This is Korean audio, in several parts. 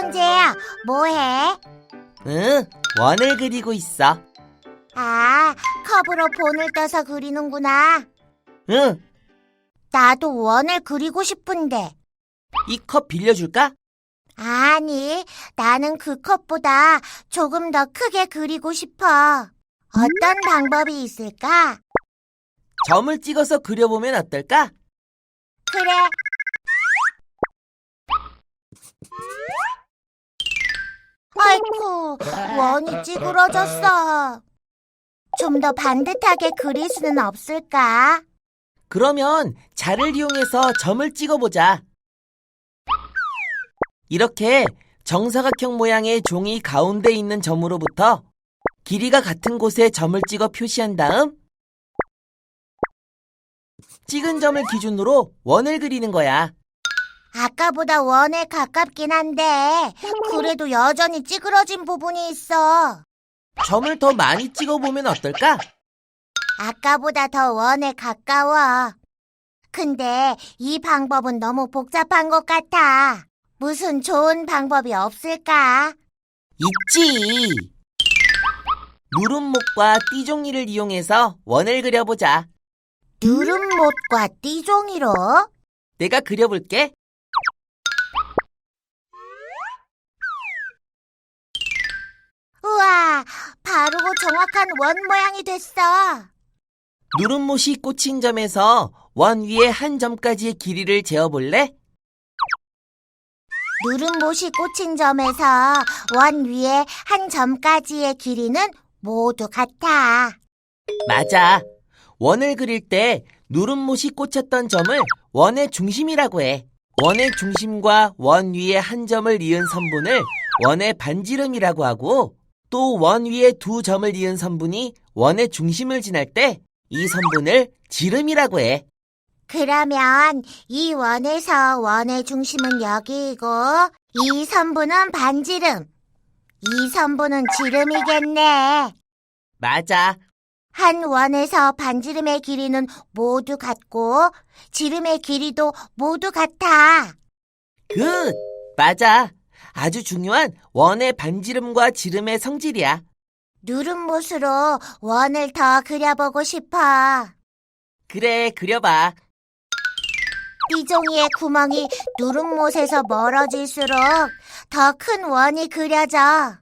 천재야, 뭐해? 응, 원을 그리고 있어. 아, 컵으로 본을 떠서 그리는구나. 응, 나도 원을 그리고 싶은데. 이 컵 빌려줄까? 아니, 나는 그 컵보다 조금 더 크게 그리고 싶어. 어떤 방법이 있을까? 점을 찍어서 그려보면 어떨까? 그래. 아이쿠, 원이 찌그러졌어. 좀 더 반듯하게 그릴 수는 없을까? 그러면 자를 이용해서 점을 찍어보자. 이렇게 정사각형 모양의 종이 가운데 있는 점으로부터 길이가 같은 곳에 점을 찍어 표시한 다음 찍은 점을 기준으로 원을 그리는 거야. 아까보다 원에 가깝긴 한데, 그래도 여전히 찌그러진 부분이 있어. 점을 더 많이 찍어보면 어떨까? 아까보다 더 원에 가까워. 근데 이 방법은 너무 복잡한 것 같아. 무슨 좋은 방법이 없을까? 있지. 누름목과 띠종이를 이용해서 원을 그려보자. 누름못과 띠종이로? 내가 그려볼게. 정확한 원 모양이 됐어. 누름못이 꽂힌 점에서 원 위에 한 점까지의 길이를 재어볼래? 누름못이 꽂힌 점에서 원 위에 한 점까지의 길이는 모두 같아. 맞아. 원을 그릴 때 누름못이 꽂혔던 점을 원의 중심이라고 해. 원의 중심과 원 위에 한 점을 이은 선분을 원의 반지름이라고 하고 또 원 위에 두 점을 이은 선분이 원의 중심을 지날 때 이 선분을 지름이라고 해. 그러면 이 원에서 원의 중심은 여기이고 이 선분은 반지름. 이 선분은 지름이겠네. 맞아. 한 원에서 반지름의 길이는 모두 같고 지름의 길이도 모두 같아. 굿! 맞아. 아주 중요한 원의 반지름과 지름의 성질이야. 누름못으로 원을 더 그려보고 싶어. 그래, 그려봐. 띠종이의 구멍이 누름못에서 멀어질수록 더 큰 원이 그려져.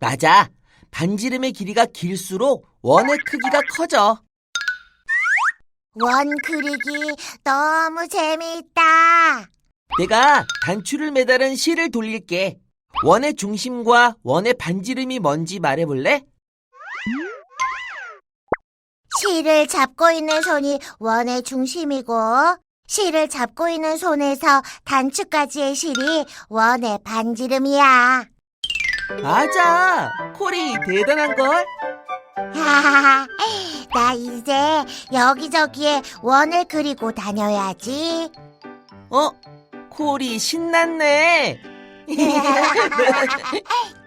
맞아. 반지름의 길이가 길수록 원의 크기가 커져. 원 그리기 너무 재미있다. 내가 단추를 매달은 실을 돌릴게. 원의 중심과 원의 반지름이 뭔지 말해볼래? 실을 잡고 있는 손이 원의 중심이고, 실을 잡고 있는 손에서 단추까지의 실이 원의 반지름이야. 맞아. 콜이 대단한걸? 나 이제 여기저기에 원을 그리고 다녀야지. 어? 콜이 신났네.